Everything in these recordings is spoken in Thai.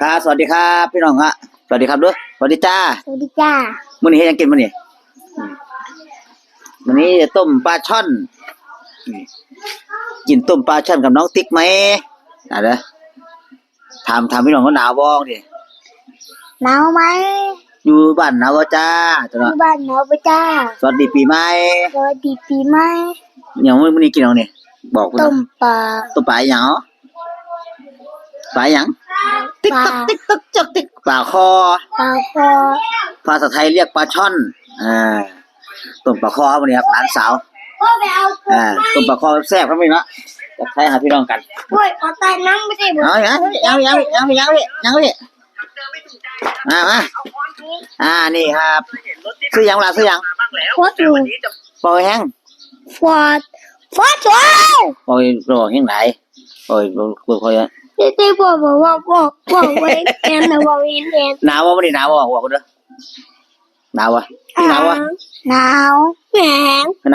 ครับสวัสดีครับพี่น้องฮะสวัสดีครับด้วยสวัสดีจ้าสวัสดีจ้ามื้อนี้เฮ็ดหยังกินมื้อนี้อืมมื้อนี้จะต้มปลาช่อนอืมกินต้มปลาช่อนกับน้องติ๊กไหมอะเด้อถามถามพี่น้องว่าหนาวบ่ดิหนาวไหมอยู่บ้านหนาวบ่จ้าจ้ะที่เนาะบ้านหนาวปะจ้าสวัสดีปีใหม่สวัสดีปีใหม่หยังมื้อมื้อนี้กินหยังนี่บอกคุณต้มปลาต้มปลาหยังเหรอปลาหยัง ติ๊กปลาต๊อกติ๊กต๊อกจกติ๊กปลาคอปลาคอภาษาไทยเรียกปลาช่อนอ่าต้มปลาคอครับวันนี้ครับหลานสาวพ่อไปเอาอ่าต้มปลาคอแซ่บครับพี่เนาะจะใช้หาพี่น้องกันพ่อเอาใต้น้ำไม่ได้บ่เอาอย่างนี้ยังยังยังยังพี่ยังพี่มามาอ่านี่ครับซื้อยังล่ะซื้อยังพ่อถูกปล่อยแห้งฟอดฟอดถูกปล่อยรอแห้งไหนปล่อยปล่อย ปล่อยที่ที่พ่อบอกว่าพ่อพ่อไว้แทนนะว่าเว้นแทนหนาววะไม่ได้หนาววะหัวคุณเด้อหนาววะหนาววะหนาวแห้งห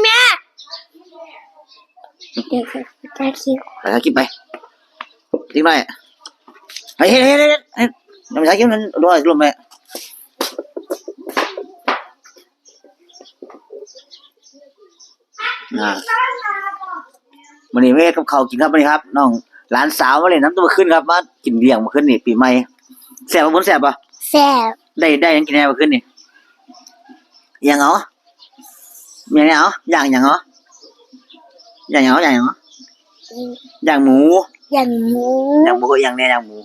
นา วแห้งปะหนาวแห้งหนาวแห้งหนาวหนาวหนาวซ้ำไหนหนาวตำรวจเวลาเวลาล้างหนาไปหนาวแล้วติ๊กติ๊กติ๊กติ๊กติ๊กไปหนาวแล้วอ่ามึงคือหลังแต่เช้าแต่ว่าตื่นแต่เช้าแต่วันนี้นะมึงมึงขึ้นอย่างมึงขึ้นอางมึงงานนี่แม่เดี๋ยวจะคิดไปทิ้งหน่อยเฮ้ยเฮ้ยเฮ้ยเฮ้ยเฮ้ยยังไม่ใช่กินมันด้วยลมไปอ่าวันนี้ไม่ให้กับเขากินครับวันนี้ครับน้องหลานสาวมาเลยน้ำตัวขึ้นครับมากินเลี้ยงมาขึ้นนี่ปีใหม่แสบปะบนแสบปะแซ่บได้ได้ยังกินแน่มาขึ้นนี่ยังเหรอ ยังไงเหรออย่างอย่างเหรออย่างอย่างเหรออย่างอย่างเหรออย่างหมูอย่างหมูอย่างหมูก็อย่างแน่อย่างหมู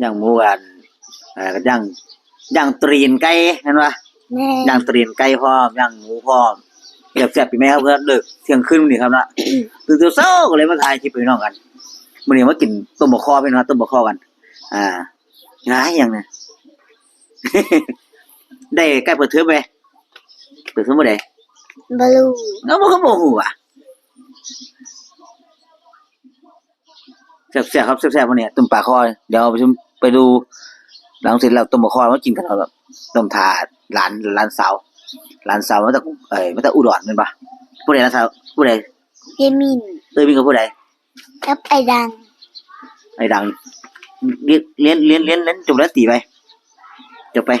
อย่างหมูกันอะไรก็ย่างย่างตรีนไก่เห็นปะแม่ย่างตรีนไก่พร้อมย่างหมูพร้อมเดี๋ยวแซ่บปีแม่ครับเพื่อนเลิกเที่ยงคืนนี่ครับนะตื่นตัวเช้าก็เลยมาถ่ายคลิปไปน้องกันวันนี้มากินต้มบะคอไปนะต้มบะคอกัน อ่าง่ายอย่างเนี่ยได้ใกล้เปิดเทอมไปเปิดเทอมเมื่อใด บลูเนาะมันก็โมโหอะแซ่บๆครับแซ่บๆวันนี้ต้มปลาคอเดี๋ยวไปชมไปดูหลังเสร็จแล้วต้มปลาคอมากินกันเอาแบบต้มถาดหลานหลานสาวหลานสาวมาจากเอ้ยมาจากอุดรเป็นปะผู้ใดหลานสาวผู้ใดเยมินเอ้ยมีกับผู้ใดกับไอ้ดังไอ้ดังเรียนเรียนเรียนเรียนเรียนจบแล้วตีไปจบไป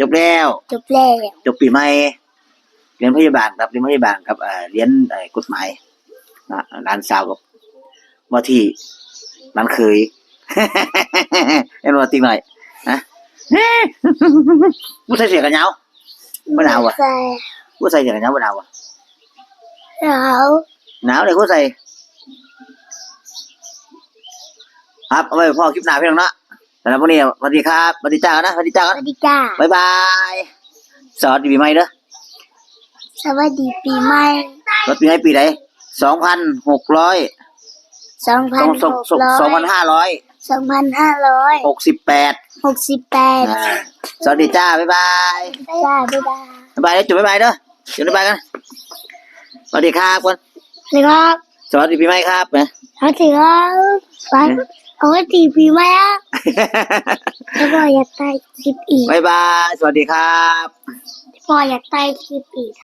จบแล้ว จบแล้ว จบปีใหม่ เรียนพยาบาลครับเรียนพยาบาลครับเอ่อเรียนเอ่อกฎหมายนะร้านสาวกับว่าที่ร้านเคยเอ็นว่าติงหน่อยนะผู้ใส่เสียกันยาวมะนาวอะใส่ผู้ใส่เสียกันยาวมะนาวอะหนาวหนาวเลยผู้ใส่ครับเอาไว้พ่อคลิปหน้าพี่น้องเนาะสำหรับวันนี้สวัสดีครับสวัสดีจ้านะสวัสดีจ้าสนะวัสดีจ้าบ๊ายบายสวัสดีปีใหม่เด้อส วัสดีปีใหม่รถปีใหม่ปีไหนสองพันหกร้อยสองพัสนองหสองกสองร้อสองพัยนห้าร้อยสองพันห้าร้อยหกสิบแปดหกสิบแปดอ่าสวัสดีจ้า บ๊ายบายจ้า บ๊ายบายบ๊ายบายเด้อจุดบ๊ายบายเด้อจุดบ๊ายบายกัน สวัสดีครับคนสวัสดีครับ สวัสดีปีใหม่ครับนะสวัสดีครับไปเอาไว้ตีปีใหม่อะแล้วก็อยากได้คลิปอีกบ๊ายบาย สวัสดีครับพออยากได้คลิปอีก